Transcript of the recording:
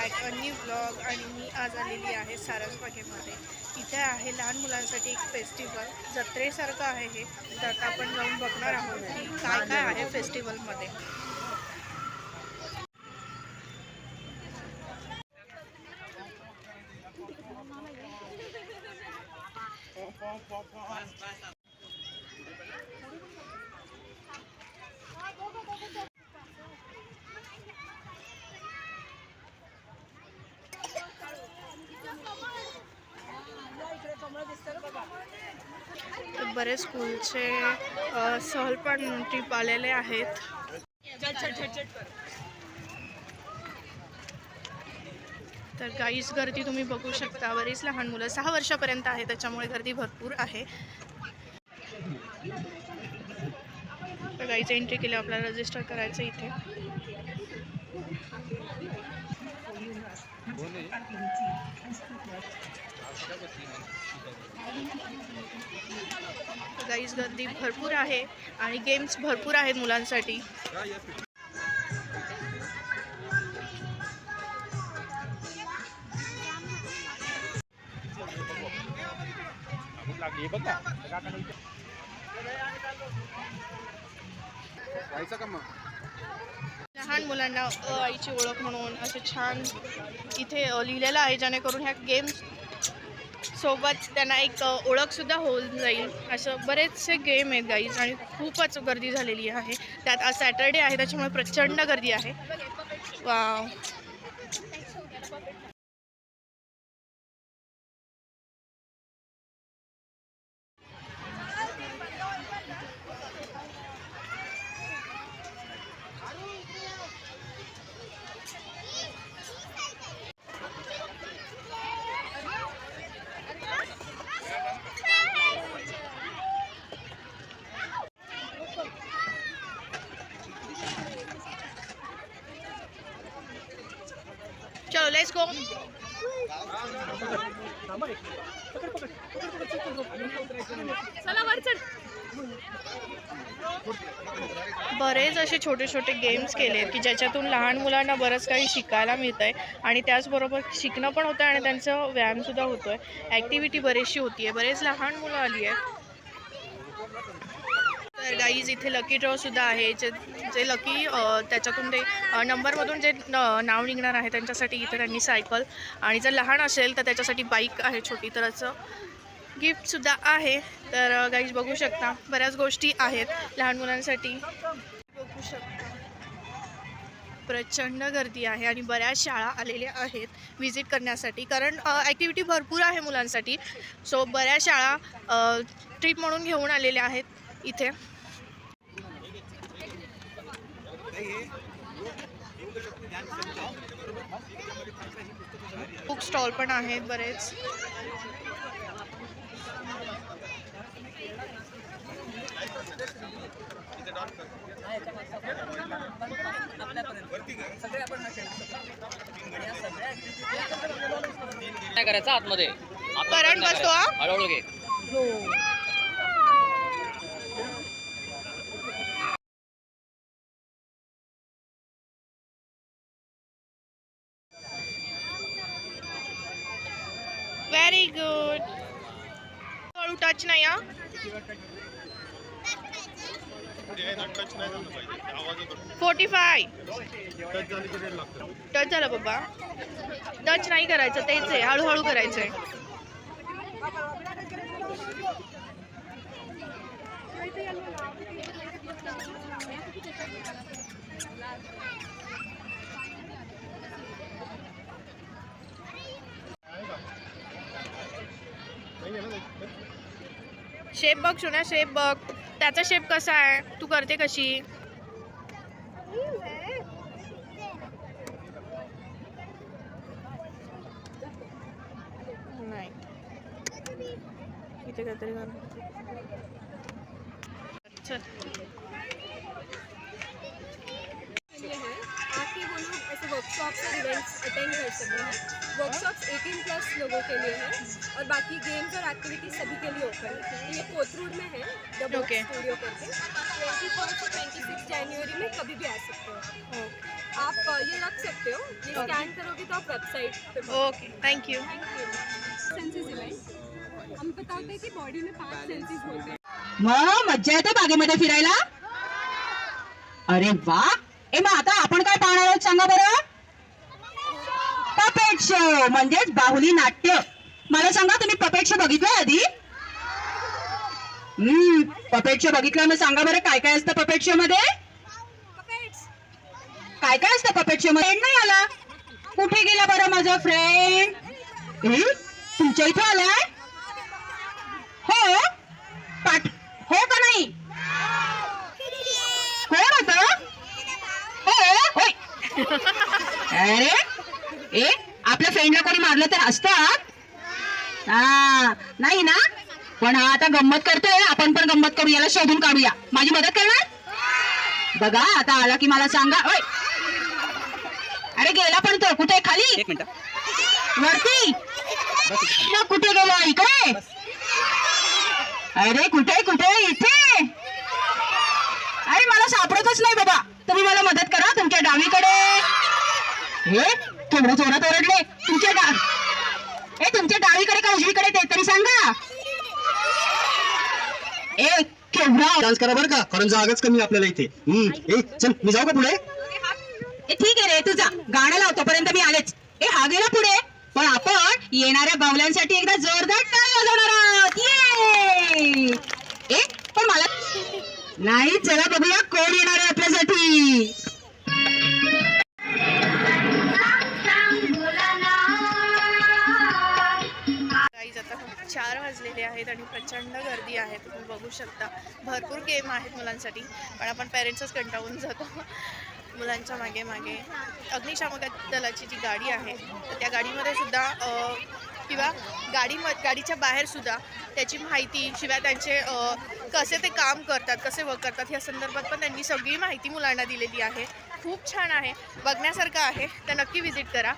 Back a new blog आणि मी आज आलेली आहे सारसबागेमध्ये इथे आहे लहान मुलांसाठी एक फेस्टिवल. जत्रेसारखं आहे हे तर आपण जाऊन बघणार आहोत की काय काय आहे फेस्टिवलमध्ये. बरेच स्कूलचे सहल पण ट्रिप आलेले आहेत. तर गाईच गर्दी तुम्ही बघू शकता. बरीच लहान मुलं सहा वर्षापर्यंत आहे त्याच्यामुळे गर्दी भरपूर आहे. तर गाईचं एंट्री केली आपल्याला रजिस्टर करायचं इथे. गाईज गर्दी भरपूर आहे आणि गेम्स भरपूर आहेत मुलांसाठी. लहान मुलांना अ आईची ओळख म्हणून असे छान इथे लिहिलेलं आहे जेणेकरून ह्या गेम्स सोबत त्यांना एक ओळखसुद्धा होऊन जाईल. असं बरेचसे गेम आहेत गाईज आणि खूपच गर्दी झालेली आहे. त्यात आज सॅटर्डे आहे त्याच्यामुळे प्रचंड गर्दी आहे. चलो लेट्स गो बरेच असे छोटे छोटे गेम्स केले आहेत की ज्याच्यातून लहान मुलांना बरंच काही शिकायला मिळतं आहे आणि त्याचबरोबर शिकणं पण होतं आहे आणि त्यांचं व्यायामसुद्धा होतो आहे ॲक्टिव्हिटी बरीचशी होती आहे बरेच लहान मुलं आली आहेत. तर गाईज इथे लकी ड्रॉसुद्धा आहे. जे जे लकी त्याच्यातून ते नंबरमधून जे न- नाव निघणार आहे त्यांच्यासाठी इथे त्यांनी सायकल आणि जर लहान असेल तर त्याच्यासाठी बाईक आहे छोटी तर असं गिफ्टसुद्धा आहे. तर गाईज बघू शकता. बऱ्याच गोष्टी आहेत लहान मुलांसाठी. बघू शकता. प्रचंड गर्दी आहे आणि बऱ्याच शाळा आलेल्या आहेत व्हिजिट करण्यासाठी. कारण ॲक्टिव्हिटी भरपूर आहे मुलांसाठी. सो बऱ्याच शाळा ट्रीप म्हणून घेऊन आलेल्या आहेत. इथे. बुक स्टॉल पण आहेत बरेच. काय करायचं आतमध्ये? नाही बसतो, हा? हळूहळू घे. व्हेरी गुड हळू टच नाही हा फोर्टी फाय टच झालं बाबा टच नाही करायचं तेच आहे. हळूहळू करायचं आहे शेप बघ सोन्या शेप बघ. त्याचा शेप कसा आहे? तू करते कशी? नाही. इथे काहीतरी चल. वर्कशॉप्स और इवेंट्स अटेंड कर सकें वर्कशॉप्स 18 प्लस लोगों के लिए हैं और बाकी गेम्स और एक्टिविटीज़ सभी के लिए ओपन है। तो ये कोथरूड में है द Okay. स्टूडियो करके ट्वेंटी फोर से ट्वेंटी सिक्स जनवरी में कभी भी आ सकते हो। आप ये रख सकते हो। ये स्कैन करोगे तो आप website pay okay thank you senses event हम बताते हैं कि बॉडी में पाँच सेंसेस होते हैं। मग मज्जा येते बागेमध्ये फिरायला। अरे वा ए मग आता आपण काय पाहणार आहोत सांगा बरं? पपेट शो म्हणजेच बाहुली नाट्य. मला सांगा तुम्ही पपेट शो बघितलाय आधी? हम्म पपेट शो बघितला मग सांगा बरं काय काय असतं पपेट शो मध्ये? काय काय असतं पपेट शो मध्ये? नाही आला? कुठे गेला बरं माझा फ्रेंड तुमच्या इथे आलाय? हो? पाठ हो का नाही? कोण होत हो? अरे ए आपल्या फ्रेंडला कोणी मारलं तर असतात हा नाही ना? पण हा आता गंमत करतोय आपण पण गंमत करू याला शोधून काढूया. माझी मदत करणार? बघा आता आला की मला सांगा. ओय! अरे गेला पण तो. कुठे खाली? वरती? मग कुठे गेला? इकडे? अरे कुठे कुठे इथे? अरे मला सापडतच नाही बाबा. तुम्ही मला मदत करा तुमच्या डावीकडे. हे? थोडं जोरात ओरडले. तुमच्या गा ए तुमच्या डावीकडे का उजवीकडे ते तरी सांगा. ए केवढा डान्स करा बरं का. कारण जागाच कमी आपल्याला इथे. हम्म. ए चल मी जाऊ का पुढे? ए ठीक आहे रे तुझा गाणं लाव तोपर्यंत मी आलेच. ए हा गेला पुढे. पण आपण येणाऱ्या बावल्यांसाठी एकदा जोरदार टाळ वाजवणार आहोत. ये ए पण मला नाही चला बघूया. कोण येणार आहे आपल्यासाठी? चार वाजलेले आहेत आणि प्रचंड गर्दी आहे तुम्ही बघू शकता. भरपूर गेम आहेत मुलांसाठी पण आपण पेरेंट्सच कंटाळून जातो. मुलांच्या मागे मागे. अग्निशामक दलाची जी गाडी आहे तर त्या गाडीमध्ये सुद्धा किंवा गाडी म गाडीच्या बाहेरसुद्धा त्याची माहिती शिवाय त्यांचे कसे ते काम करतात कसे वर्क करतात ह्या संदर्भात पण त्यांनी सगळी माहिती मुलांना दिलेली आहे. खूप छान आहे. बघण्यासारखं आहे. तर नक्की व्हिजिट करा.